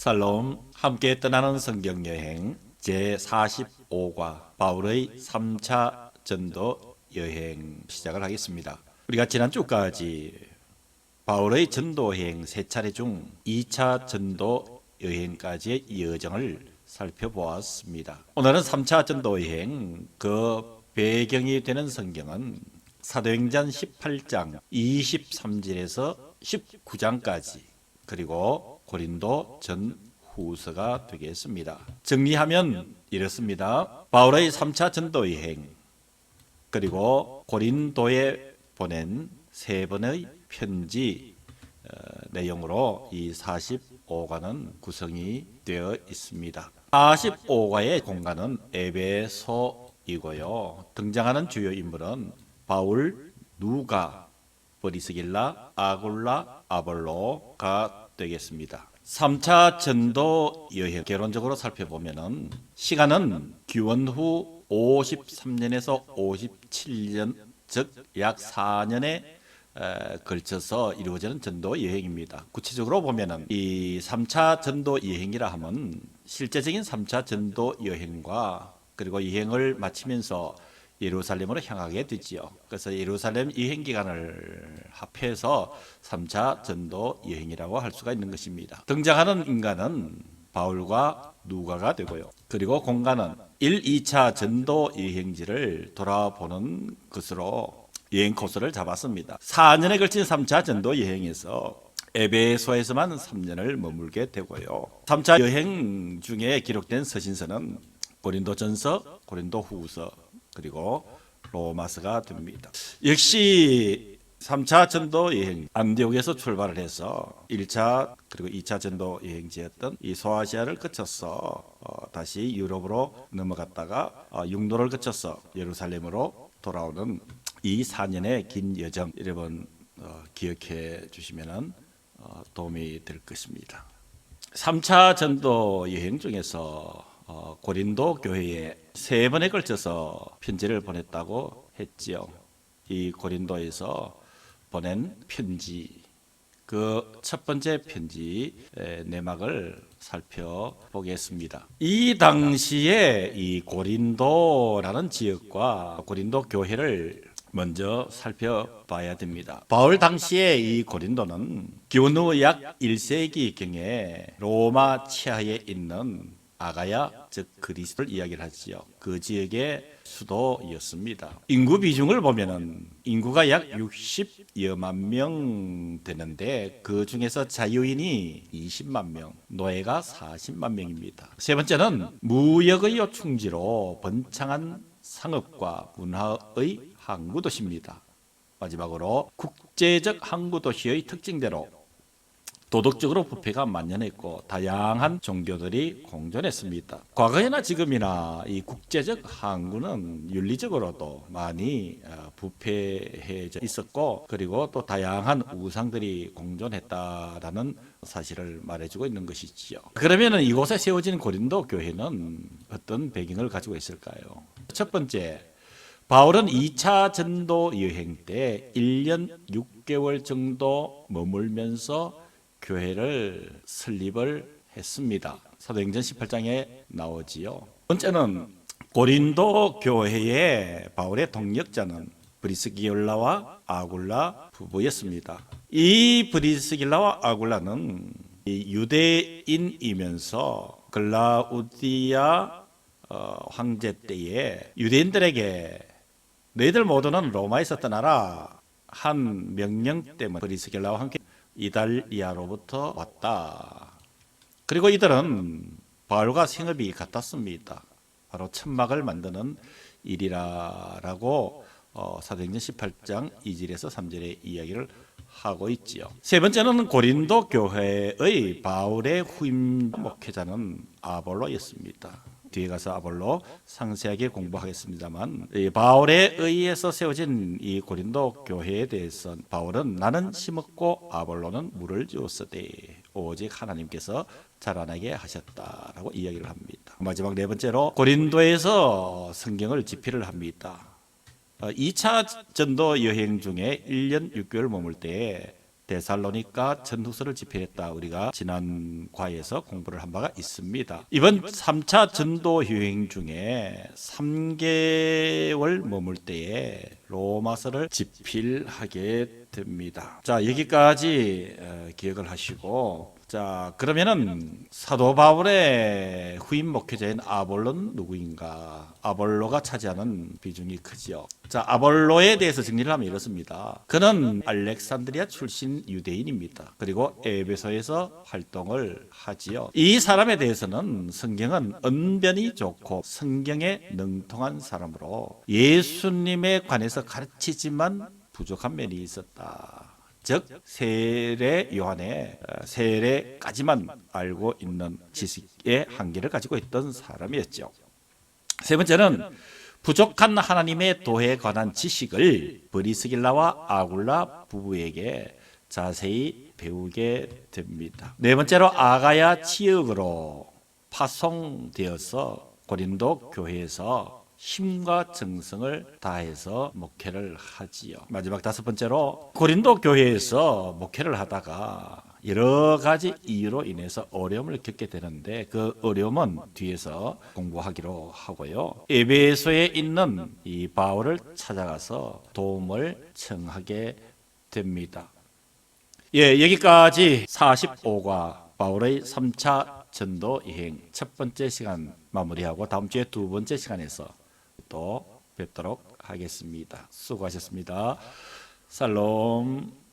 살롬 함께 떠나는 성경 여행 제 45과 바울의 3차 전도 여행 시작을 하겠습니다. 우리가 지난주까지 바울의 전도 여행 세 차례 중 2차 전도 여행까지의 여정을 살펴보았습니다. 오늘은 3차 전도 여행 그 배경이 되는 성경은 사도행전 18장 23절에서 19장까지 그리고 고린도 전 후서가 되겠습니다. 정리하면 이렇습니다. 바울의 3차 전도 여행 그리고 고린도에 보낸 세 번의 편지 어, 내용으로 이 45과는 구성이 되어 있습니다. 45과의 공간은 에베소이고요. 등장하는 주요 인물은 바울, 누가, 브리스길라, 아굴라, 아볼로가 되겠습니다. 3차 전도 여행 개론적으로 살펴보면은 시간은 귀원 후 53년에서 57년 즉 약 4년에 걸쳐서 이루어지는 전도 여행입니다. 구체적으로 보면은 이 3차 전도 여행이라 하면 실제적인 3차 전도 여행과 그리고 여행을 마치면서 예루살렘으로 향하게 되지요. 그래서 예루살렘 여행 기간을 합해서 3차 전도 여행이라고 할 수가 있는 것입니다. 등장하는 인간은 바울과 누가가 되고요. 그리고 공간은 1, 2차 전도 여행지를 돌아보는 것으로 여행 코스를 잡았습니다. 4년에 걸친 3차 전도 여행에서 에베소에서만 3년을 머물게 되고요. 3차 여행 중에 기록된 서신서는 고린도전서, 고린도후서, 그리고 로마서가 됩니다. 역시 3차 전도 여행 안디옥에서 출발을 해서 1차 그리고 2차 전도 여행지였던 이 소아시아를 거쳐서 어, 다시 유럽으로 넘어갔다가 어, 육로를 거쳐서 예루살렘으로 돌아오는 이 4년의 긴 여정 여러분 어, 기억해 주시면 어, 도움이 될 것입니다. 3차 전도 여행 중에서 어, 고린도 교회에 세 번에 걸쳐서 편지를 보냈다고 했지요. 이 고린도에서 보낸 편지 그 첫 번째 편지 내막을 살펴보겠습니다. 이 당시에 이 고린도라는 지역과 고린도 교회를 먼저 살펴봐야 됩니다. 바울 당시에 이 고린도는 기원 후 약 1세기 경에 로마 치하에 있는 아가야 즉 그리스도를 이야기를 하지요. 그 지역의 수도였습니다. 인구 비중을 보면은 인구가 약 60여만 명 되는데 그 중에서 자유인이 20만 명, 노예가 40만 명입니다. 세 번째는 무역의 요충지로 번창한 상업과 문화의 항구 도시입니다. 마지막으로 국제적 항구 도시의 특징대로 도덕적으로 부패가 만연했고 다양한 종교들이 공존했습니다. 과거에나 지금이나 이 국제적 항구는 윤리적으로도 많이 어, 부패해져 있었고 그리고 또 다양한 우상들이 공존했다라는 사실을 말해주고 있는 것이지요. 그러면은 이곳에 세워진 고린도 교회는 어떤 배경을 가지고 있을까요? 첫 번째 바울은 2차 전도 여행 때 1년 6개월 정도 머물면서 교회를 설립을 했습니다. 사도행전 18장에 나오지요. 번째는 고린도 교회의 바울의 동력자는 브리스기올라와 아굴라 부부였습니다. 이 브리스길라와 아굴라는 유대인이면서 글라우디아 어, 황제 때에 유대인들에게 너희들 모두는 로마에서 떠나라 한 명령 때문에 브리스길라와 함께 이달리아로부터 왔다. 그리고 이들은 바울과 생업이 같았습니다. 바로 천막을 만드는 일이라라고 어, 사도행전 18장 2절에서 3절의 이야기를 하고 있지요. 세 번째는 고린도 교회의 바울의 후임 목회자는 아볼로였습니다. 뒤에 가서 아볼로 상세하게 공부하겠습니다만 이 바울에 의해서 세워진 이 고린도 교회에 대해서 바울은 나는 심었고 아볼로는 물을 주었으되 오직 하나님께서 자라나게 하셨다라고 이야기를 합니다. 마지막 네 번째로 고린도에서 성경을 집필을 합니다. 2차 전도 여행 중에 1년 6개월 머물 때 데살로니가 전후서를 집필했다. 우리가 지난 과에서 공부를 한 바가 있습니다. 이번 3차 전도 여행 중에 3개월 머물 때에 로마서를 집필하게 됩니다. 자, 여기까지 어, 기억을 하시고 자, 그러면은 사도 바울의 후임 목회자인 아볼로는 누구인가? 아볼로가 차지하는 비중이 크지요. 자, 아볼로에 대해서 정리를 하면 이렇습니다. 그는 알렉산드리아 출신 유대인입니다. 그리고 에베소에서 활동을 하지요. 이 사람에 대해서는 성경은 언변이 좋고 성경에 능통한 사람으로 예수님에 관해서 가르치지만 부족한 면이 있었다. 즉 세례 요한의 어, 세례까지만 알고 있는 지식의 한계를 가지고 있던 사람이었죠. 세 번째는 부족한 하나님의 도에 관한 지식을 브리스길라와 아굴라 부부에게 자세히 배우게 됩니다. 네 번째로 아가야 지역으로 파송되어서 고린도 교회에서 힘과 정성을 다해서 목회를 하지요. 마지막 다섯 번째로 고린도 교회에서 목회를 하다가 여러 가지 이유로 인해서 어려움을 겪게 되는데 그 어려움은 뒤에서 공부하기로 하고요. 에베소에 있는 이 바울을 찾아가서 도움을 청하게 됩니다. 예, 여기까지 45과 바울의 3차 전도 여행 첫 번째 시간 마무리하고 다음 주에 두 번째 시간에서 또 뵙도록 하겠습니다. 수고하셨습니다. 살롬.